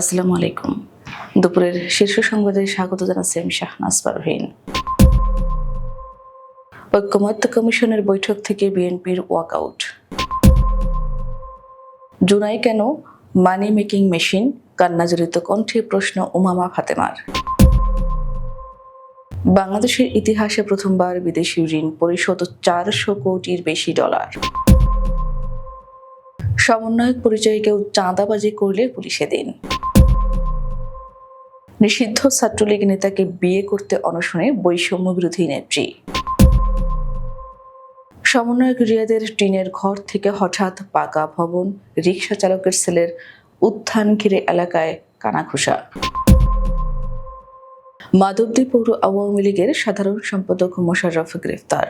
আসসালামু আলাইকুম। দুপুরের শীর্ষ সংবাদে স্বাগত জানাচ্ছি আমি শাহনাজ পারভিন। ঐক্যমত্য কমিশনের বৈঠক থেকে বিএনপির ওয়াকআউট। জুনাই কেন মানি মেকিং মেশিন, কান্নাজড়িত কণ্ঠে প্রশ্ন উমামা ফাতেমার। বাংলাদেশের ইতিহাসে প্রথমবার বিদেশি ঋণ পরিশোধ চারশো কোটির বেশি ডলার। সমন্বয়ক পরিচয়ে কেউ চাঁদাবাজি করলে পুলিশে দিন। নিষিদ্ধ ছাত্রলীগ নেতাকে বিয়ে করতে অনশনে বৈষম্য বিরোধী নেত্রী। সমন্বয়ক রিয়াদের টিনের ঘর থেকে হঠাৎ পাকা ভবন রিক্সা চালকের ছেলের উত্থান ঘিরে এলাকায় কানাঘুষা। মাধবদী পৌর আওয়ামী লীগের সাধারণ সম্পাদক মোশাররফ গ্রেফতার।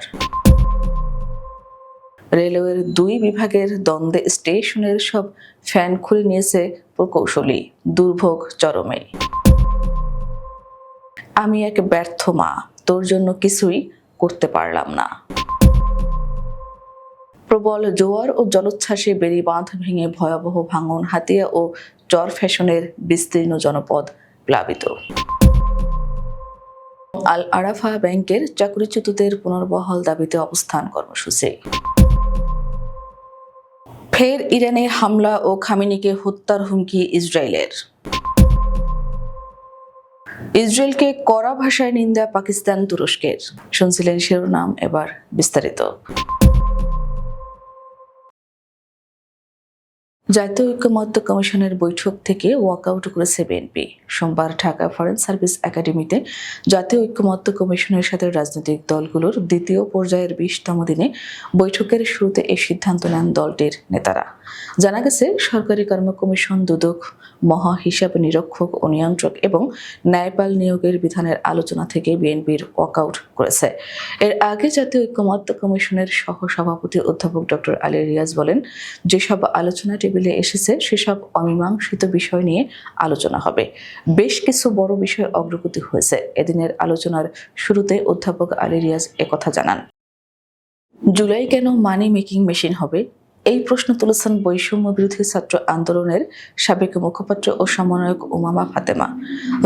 রেলওয়ের দুই বিভাগের দ্বন্দ্বে স্টেশনের সব ফ্যান খুলে নিয়েছে প্রকৌশলী, দুর্ভোগ চরমে। আমি এক ব্যর্থ মা, তোর জন্য কিছুই করতে পারলাম না। প্রবল জোয়ার ও জলোচ্ছ্বাসে বেড়ি বাঁধ ভেঙে ভয়াবহ ভাঙন হাতিয়া ও চর ফ্যাশনের বিস্তীর্ণ জনপদ প্লাবিত। আল আরাফা ব্যাংকের চাকরিচ্যুতদের পুনর্বহাল দাবিতে অবস্থান কর্মসূচি। ফের ইরানে হামলা ও খামিনিকে হত্যার হুমকি ইসরায়েলের। ইসরায়েলকে কড়া ভাষায় নিন্দা পাকিস্তান তুরস্কের। শুনছিলেন শিরোনাম এবার বিস্তারিত। জাতীয় ঐক্যমত্য কমিশনের বৈঠক থেকে ওয়াকআউট করেছে বিএনপি। সোমবার ঢাকা ফরেন সার্ভিস একাডেমিতে জাতীয় ঐক্যমত্য কমিশনের সাথে রাজনৈতিক দলগুলোর দ্বিতীয় পর্যায়ের বিশতম দিনে বৈঠকের শুরুতে এই সিদ্ধান্ত নেন দলটির নেতারা। জানা গেছে, সরকারি কর্ম কমিশন দুদক, মহা হিসাব নিরীক্ষক ও নিয়ন্ত্রক এবং ন্যায়পাল নিয়োগের বিধানের আলোচনা থেকে বিএনপির ওয়াকআউট করেছে। এর আগে জাতীয় ঐক্যমত্য কমিশনের সহ সভাপতি অধ্যাপক ডক্টর আলী রিয়াজ বলেন, যেসব আলোচনা টেবিলে এসেছে সেসব অমীমাংসিত বিষয় নিয়ে আলোচনা হবে। বেশ কিছু বড় বিষয় অগ্রগতি হয়েছে। এদিনের আলোচনার শুরুতে অধ্যাপক আলী রিয়াজ একথা জানান। জুলাই কেন মানি মেকিং মেশিন হবে? এই প্রশ্ন তুলেছেন বৈষম্য বিরোধী ছাত্র আন্দোলনের সাবেক মুখপাত্র ও সমন্বয়ক উমামা ফাতেমা।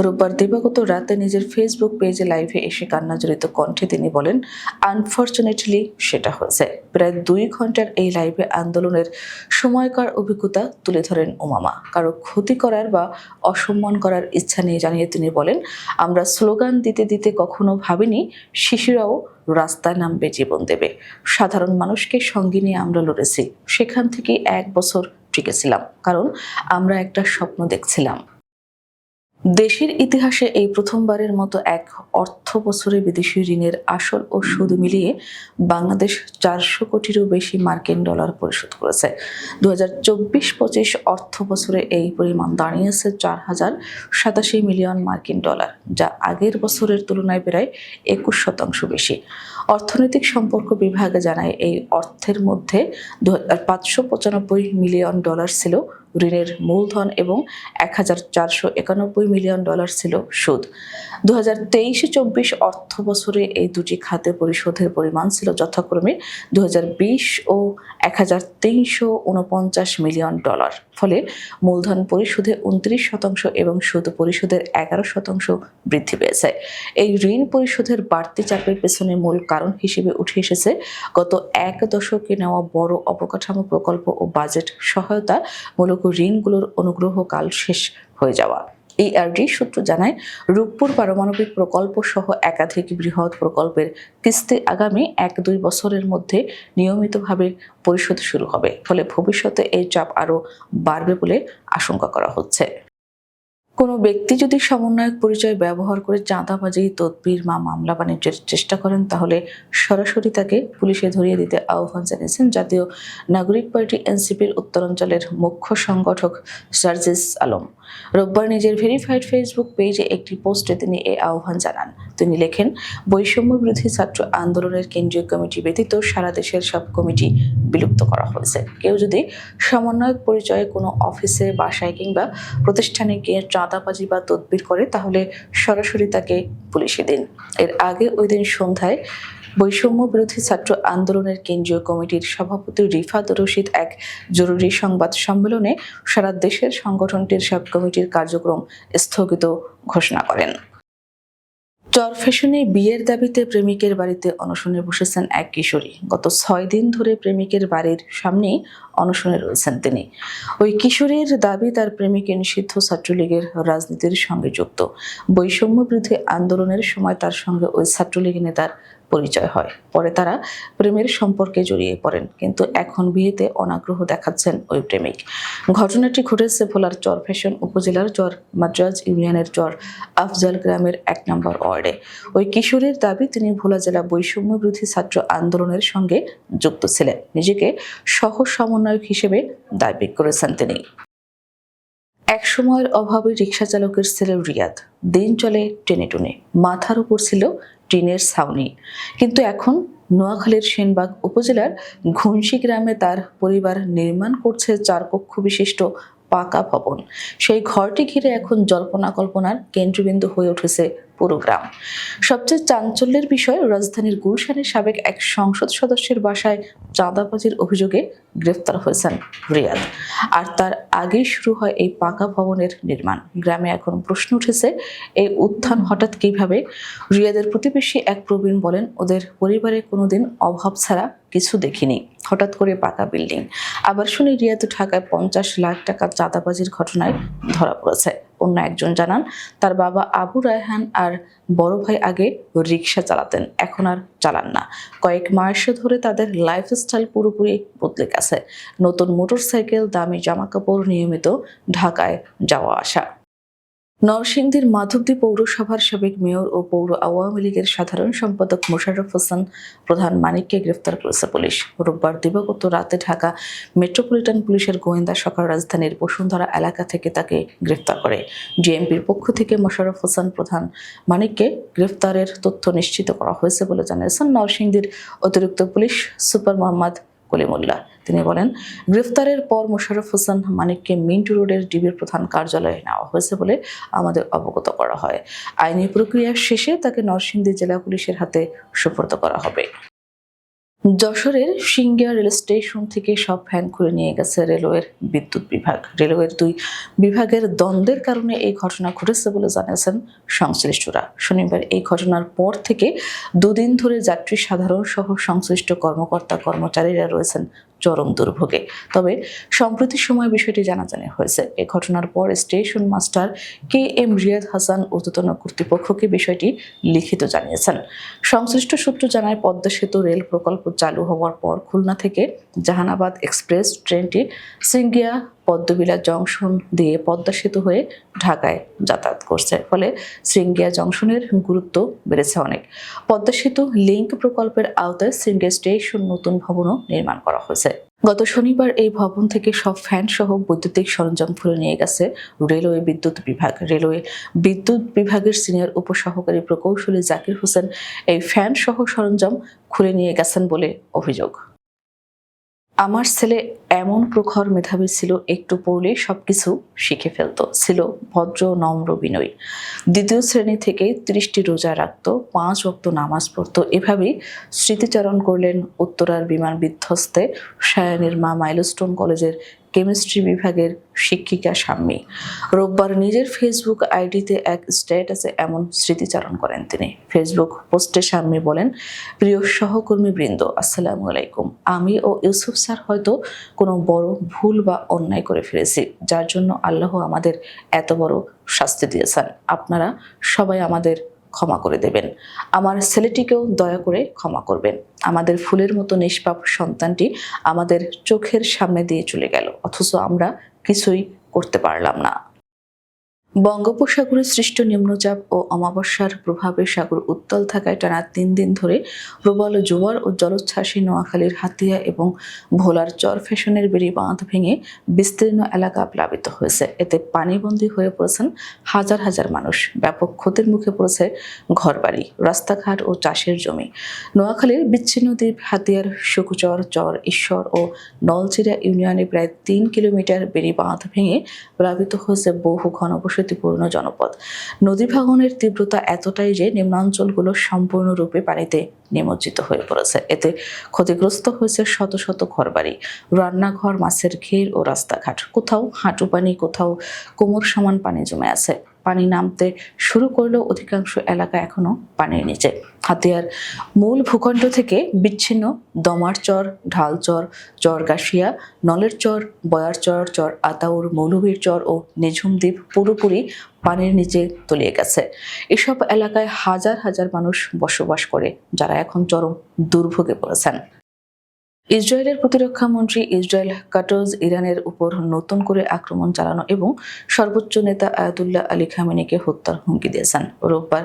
রোববার দিবাগত রাতে নিজের ফেসবুক পেজে লাইভে এসে কান্নাজড়িত কণ্ঠে তিনি বলেন আনফর্চুনেটলি সেটা হয়েছে। প্রায় দুই ঘণ্টার এই লাইভে আন্দোলনের সময়কার অভিজ্ঞতা তুলে ধরেন উমামা। কারও ক্ষতি করার বা অসম্মান করার ইচ্ছা নিয়ে জানিয়ে তিনি বলেন, আমরা স্লোগান দিতে দিতে কখনো ভাবিনি, শিশুরাও রাস্তায় নামবে, জীবন দেবে। সাধারণ মানুষকে সঙ্গে নিয়ে আমরা লড়েছি। সেখান থেকে এক বছর টিকেছিলাম কারণ আমরা একটা স্বপ্ন দেখছিলাম। দেশের ইতিহাসে এই প্রথমবারের মতো এক অর্থ বছরে বিদেশি ঋণের আসল ও সুদ মিলিয়ে বাংলাদেশ চারশো কোটিরও বেশি মার্কিন ডলার পরিশোধ করেছে। দু হাজার চব্বিশ পঁচিশ অর্থ বছরে এই পরিমাণ দাঁড়িয়েছে চার হাজার সাতাশি মিলিয়ন মার্কিন ডলার, যা আগের বছরের তুলনায় প্রায় একুশ শতাংশ বেশি। অর্থনৈতিক সম্পর্ক বিভাগে জানায়, এই অর্থের মধ্যে দু পাঁচশো পঁচানব্বই মিলিয়ন ডলার ছিল ঋণের মূলধন এবং এক হাজার চারশো একানব্বই মিলিয়ন ডলার ছিল সুদ। দু হাজার তেইশে চব্বিশ অর্থ বছরে এই দুটি খাতে পরিশোধের পরিমাণ ছিল যথাক্রমে দু হাজার বিশ ও এক হাজার তিনশো উনপঞ্চাশ মিলিয়ন ডলার। ফলে মূলধন পরিশোধে উনত্রিশ শতাংশ এবং সুদ পরিশোধের এগারো শতাংশ বৃদ্ধি পেয়েছে। এই ঋণ পরিশোধের বাড়তি চাপের পেছনে মূল কারণ হিসেবে উঠে এসেছে গত এক দশকে নেওয়া বড় অবকাঠামো প্রকল্প ও বাজেট সহায়তা। মূলক ঋণগুলোর অনুগ্রহকাল শেষ হয়ে যাওয়া। ইআরডি সূত্র জানায়, রূপপুর পারমাণবিক প্রকল্প সহ একাধিক বৃহৎ প্রকল্পের কিস্তি আগামী এক দুই বছরের মধ্যে নিয়মিতভাবে পরিশোধ শুরু হবে। ফলে ভবিষ্যতে এই চাপ আরও বাড়বে বলে আশঙ্কা করা হচ্ছে। কোনো ব্যক্তি যদি সমন্বয়ক পরিচয় ব্যবহার করে চাঁদাবাজি, তদবির মা মামলা বাণিজ্যের চেষ্টা করেন, তাহলে সরাসরি তাকে পুলিশে ধরিয়ে দিতে আহ্বান জানিয়েছেন জাতীয় নাগরিক পার্টি এনসিপির উত্তরাঞ্চলের মুখ্য সংগঠক সার্জিস আলম। রোববার নিজের ভেরিফাইড ফেসবুক পেজে একটি পোস্টে তিনি এ আহ্বান জানান। তিনি লেখেন, বৈষম্য বিরোধী ছাত্র আন্দোলনের কেন্দ্রীয় কমিটি ব্যতীত সারা দেশের সব কমিটি বিলুপ্ত করা হয়েছে। কেউ যদি সমন্বয়ক পরিচয়ে কোনো অফিসে, বাসায় কিংবা প্রতিষ্ঠানে গিয়ে চাঁদাবাজি বা তদবির করে, তাহলে সরাসরি তাকে পুলিশে দিন। এর আগে ওই দিন সন্ধ্যায় বৈষম্য বিরোধী ছাত্র আন্দোলনের কেন্দ্রীয় কমিটির সভাপতি রিফাত রশিদ এক জরুরি সংবাদ সম্মেলনে সারা দেশের সংগঠনটির সব কমিটির কার্যক্রম স্থগিত ঘোষণা করেন। চরফ্যাশনে বিয়ের দাবিতে প্রেমিকের বাড়িতে অনশনে বসেছেন এক কিশোরী। গত ছয় দিন ধরে প্রেমিকের বাড়ির সামনেই অনশনে রয়েছেন তিনি। ওই কিশোরীর দাবি তার প্রেমিক নিষিদ্ধ ছাত্রলীগের রাজনীতির সঙ্গে যুক্ত। বৈষম্য বিরোধী আন্দোলনের সময় তার সঙ্গে ওই ছাত্রলীগ নেতার পরিচয় হয়। পরে তারা প্রেমের সম্পর্কে জড়িয়ে পড়েন, কিন্তু এখন বিয়েতে অনাগ্রহ দেখাচ্ছেন ওই প্রেমিক। ঘটনাটি ঘটেছে ভোলার চর ফ্যাশন উপজেলার চর মাদ্রাজ ইউনিয়নের চর আফজাল গ্রামের এক নম্বর ওয়ার্ডে। ওই কিশোরের দাবি, তিনি ভোলা জেলা বৈষম্য বিরোধী ছাত্র আন্দোলনের সঙ্গে যুক্ত ছিলেন। নিজেকে সহ সমন্বয়ক হিসেবে দাবি করেছেন তিনি। এক সময়ের অভাবে রিক্সা চালকের ছেলে রিয়াদ। দিন চলে টেনে টুনে। মাথার উপর ছিল টিনের ছাউনি। কিন্তু এখন নোয়াখালীর সেনবাগ উপজেলার ঘুনশি গ্রামে তার পরিবার নির্মাণ করছে চার কক্ষ বিশিষ্ট পাকা ভবন। সেই ঘরটি ঘিরে এখন জল্পনা কল্পনার কেন্দ্রবিন্দু হয়ে উঠেছে পুরো গ্রাম সবচেয়ে চাঞ্চল্যের বিষয়, রাজধানীর গুলশানের সাবেক এক সংসদ সদস্যের বাসায় চাঁদাবাজির অভিযোগে গ্রেফতার হয়েছেন রিয়াদ। আর তার আগেই শুরু হয় এই পাকা ভবনের নির্মাণ। গ্রামে এখন প্রশ্ন উঠেছে, এই উত্থান হঠাৎ কীভাবে? রিয়াদের প্রতিবেশী এক প্রবীণ বলেন, ওদের পরিবারে কোনোদিন অভাব ছাড়া কিছু দেখিনি। হঠাৎ করে পাকা বিল্ডিং। আবার শুনি রিয়াদ ঢাকায় পঞ্চাশ লাখ টাকা চাঁদাবাজির ঘটনায় ধরা পড়েছে। অন্য একজন জানান, তার বাবা আবু রায়হান আর বড় ভাই আগে রিক্সা চালাতেন, এখন আর চালান না। কয়েক মাস ধরে তাদের লাইফস্টাইল পুরোপুরি বদলে গেছে। নতুন মোটরসাইকেল দামি জামাকাপড় নিয়মিত ঢাকায় যাওয়া আসা নরসিংদীর মাধবদী পৌরসভার সাবেক মেয়র ও পৌর আওয়ামী লীগের সাধারণ সম্পাদক মোশাররফ হোসেন, প্রধান মানিককে গ্রেফতার করেছে পুলিশ। রোববার দিবাগত রাতে ঢাকা মেট্রোপলিটন পুলিশের গোয়েন্দা শাখা রাজধানীর বসুন্ধরা এলাকা থেকে তাকে গ্রেফতার করে। ডিএমপির পক্ষ থেকে মোশাররফ হোসেন, প্রধান মানিককে গ্রেফতারের তথ্য নিশ্চিত করা হয়েছে বলে জানিয়েছেন নরসিংদীর অতিরিক্ত পুলিশ সুপার মোহাম্মদ কলিমুল্লাহ। তিনি বলেন, গ্রেফতারের পর মোশারফ হোসেন মানিককে মিন্টু রোডের ডিবির প্রধান কার্যালয়ে নেওয়া হয়েছে বলে আমাদের অবগত করা হয়। আইনি প্রক্রিয়া শেষে তাকে নরসিংদী জেলা পুলিশের হাতে সুপর্দ করা হবে। যশোরের সিঙ্গিয়া রেল স্টেশন থেকে সব ফ্যান খুলে নিয়ে গেছে রেলওয়ের বিদ্যুৎ বিভাগ। রেলওয়ের দুই বিভাগের দ্বন্দ্বের কারণে এই ঘটনা ঘটেছে বলে জানিয়েছেন সংশ্লিষ্টরা। শনিবার এই ঘটনার পর থেকে দুদিন ধরে যাত্রী সাধারণ সহ সংশ্লিষ্ট কর্মকর্তা কর্মচারীরা রয়েছেন চরম দুর্ভোগে। তবে সম্প্রতি সময় বিষয়টি জানাজানি হয়েছে। এ ঘটনার পর station master K M Riyad Hasan ঊর্ধ্বতন কর্তৃপক্ষকে বিষয়টি লিখিত জানিয়েছেন। সংশ্লিষ্ট সূত্র জানায়, পদ্মা সেতু রেল প্রকল্প চালু হওয়ার পর খুলনা থেকে জাহানাবাদ এক্সপ্রেস ট্রেনটি সিঙ্গিয়া পদ্মবিলা জংশন দিয়ে পদ্মা সেতু হয়ে ঢাকায় যাতায়াত করছে। ফলে সিঙ্গিয়া জংশনের গুরুত্ব বেড়েছে অনেক। পদ্মা সেতু লিঙ্ক প্রকল্পের আওতায় সিঙ্গিয়া স্টেশন নতুন ভবনও নির্মাণ করা হয়েছে। গত শনিবার এই ভবন থেকে সব ফ্যান সহ বৈদ্যুতিক সরঞ্জাম খুলে নিয়ে গেছে রেলওয়ে বিদ্যুৎ বিভাগ। রেলওয়ে বিদ্যুৎ বিভাগের সিনিয়র উপসহকারী প্রকৌশলী জাকির হোসেন এই ফ্যান সহ সরঞ্জাম খুলে নিয়ে গেছেন বলে অভিযোগ। আমার ছেলে এমন প্রখর মেধাবী ছিল, একটু পড়লে সব কিছু শিখে ফেলত। ছিল ভদ্র, নম্র, বিনয়ী। দ্বিতীয় শ্রেণি থেকে ত্রিশটি রোজা রাখত, পাঁচ ভক্ত নামাজ পড়ত। এভাবেই স্মৃতিচারণ করলেন উত্তরার বিমান বিধ্বস্তে সায়নের মা মাইলস্টোন কলেজের কেমিস্ট্রি বিভাগের শিক্ষিকা সাম্মী রোববার নিজের ফেসবুক আইডিতে এক স্ট্যাটাসে এমন স্মৃতিচারণ করেন তিনি। ফেসবুক পোস্টে সাম্মী বলেন, প্রিয় সহকর্মী বৃন্দ আসসালামু আলাইকুম। আমি ও ইউসুফ স্যার হয়তো কোনো বড় ভুল বা অন্যায় করে ফেলেছি, যার জন্য আল্লাহ আমাদের এত বড় শাস্তি দিয়েছেন। আপনারা সবাই আমাদের ক্ষমা করে দেবেন। আমার ছেলেটিকেও দয়া করে ক্ষমা করবেন। আমাদের ফুলের মতো নিষ্পাপ সন্তানটি আমাদের চোখের সামনে দিয়ে চলে গেল, অথচ আমরা কিছুই করতে পারলাম না। বঙ্গোপসাগরে সৃষ্ট নিম্নচাপ ও অমাবস্যার প্রভাবে সাগর উত্তল থাকায় টানা তিন দিন ধরে প্রবল জোয়ার ও জলোচ্ছ্বাসে নোয়াখালীর হাতিয়া এবং ভোলার চর ফ্যাশনের বেড়ি বাঁধ ভেঙে বিস্তীর্ণ এলাকা প্লাবিত হয়েছে। এতে পানিবন্দী হয়ে পড়েছেন হাজার হাজার মানুষ। ব্যাপক ক্ষতির মুখে পড়েছে ঘরবাড়ি, রাস্তাঘাট ও চাষের জমি। নোয়াখালীর বিচ্ছিন্ন দ্বীপ হাতিয়ার, শুকুচর, চর, ঈশ্বর ও নলচিরা ইউনিয়নে প্রায় তিন কিলোমিটার বেড়ি বাঁধ ভেঙে প্লাবিত হয়েছে বহু ঘনবসতি জনবসতিপূর্ণ জনপদ। নদী ভাঙনের তীব্রতা এতটাই যে নিম্নাঞ্চলগুলো সম্পূর্ণরূপে পানিতে নিমজ্জিত হয়ে পড়েছে। এতে ক্ষতিগ্রস্ত হয়েছে শত শত ঘরবাড়ি, রান্নাঘর, মাছের ঘের ও রাস্তাঘাট। কোথাও হাঁটু পানি কোথাও কোমর সমান পানি জমে আছে। পানি নামতে শুরু করলেও অধিকাংশ এলাকা এখনও পানির নিচে। হাতিয়ার মূল ভূখণ্ড থেকে বিচ্ছিন্ন দমার চর ঢালচর চরগাছিয়া নলের চর, বয়ার চর চর আতাউর, মৌলভীর চর ও নিঝুম দ্বীপ পুরোপুরি পানির নিচে তলিয়ে গেছে। এসব এলাকায় হাজার হাজার মানুষ বসবাস করে, যারা এখন চরম দুর্ভোগে পড়েছেন। ইসরায়েলের প্রতিরক্ষা মন্ত্রী ইসরায়েল কাটোজ ইরানের উপর নতুন করে আক্রমণ চালানো এবং সর্বোচ্চ নেতা আয়াতুল্লাহ আলী খামেনিকে হত্যার হুমকি দিয়েছেন। রোববার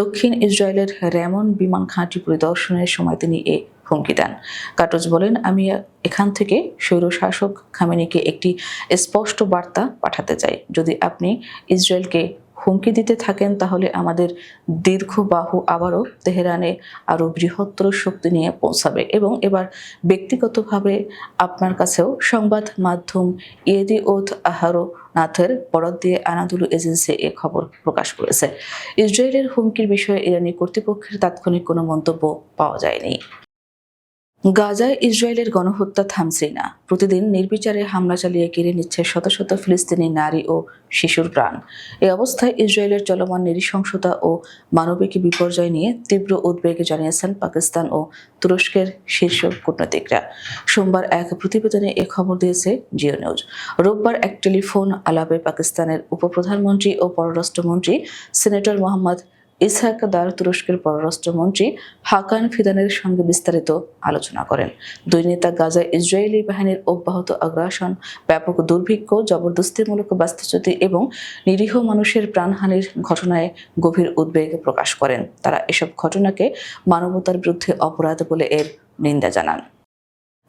দক্ষিণ ইসরায়েলের র্যামন বিমান ঘাঁটি পরিদর্শনের সময় তিনি এ হুমকি দেন। কাটোজ বলেন, আমি এখান থেকে স্বৈরশাসক খামেনিকে একটি স্পষ্ট বার্তা পাঠাতে চাই। যদি আপনি ইসরায়েলকে হুমকি দিতে থাকেন, তাহলে আমাদের দীর্ঘ বাহু আবারও তেহরানে আরও বৃহত্তর শক্তি নিয়ে পৌঁছাবে। এবং এবার ব্যক্তিগতভাবে আপনার কাছেও সংবাদ মাধ্যম ইয়েদি ওথ আহারো নাথের বরাদ দিয়ে আনাদুলু এজেন্সি এ খবর প্রকাশ করেছে। ইসরায়েলের হুমকির বিষয়ে ইরানি কর্তৃপক্ষের তাৎক্ষণিক কোনো মন্তব্য পাওয়া যায়নি। গাজায় ইসরায়েলের গণহত্যা থামছেই না। প্রতিদিন নির্বিচারে হামলা চালিয়ে কেড়ে নিচ্ছে শত শত ফিলিস্তিনি নারী ও শিশুর প্রাণ। এ অবস্থায় ইসরায়েলের চলমান নৃশংসতা ও মানবিক বিপর্যয় নিয়ে তীব্র উদ্বেগ জানিয়েছেন পাকিস্তান ও তুরস্কের শীর্ষ কূটনীতিকরা। সোমবার এক প্রতিবেদনে এ খবর দিয়েছে জিও নিউজ। রোববার এক টেলিফোন আলাপে পাকিস্তানের উপপ্রধানমন্ত্রী ও পররাষ্ট্রমন্ত্রী সিনেটর মোহাম্মদ ইসহাক দার তুরস্কের পররাষ্ট্রমন্ত্রী হাকান ফিদানের সঙ্গে বিস্তারিত আলোচনা করেন। দুই নেতা গাজায় ইসরায়েলি বাহিনীর অব্যাহত আগ্রাসন, ব্যাপক দুর্ভিক্ষ, জবরদস্তিমূলক বাস্তুচ্যুতি এবং নিরীহ মানুষের প্রাণহানির ঘটনায় গভীর উদ্বেগ প্রকাশ করেন। তারা এসব ঘটনাকে মানবতার বিরুদ্ধে অপরাধ বলে এর নিন্দা জানান।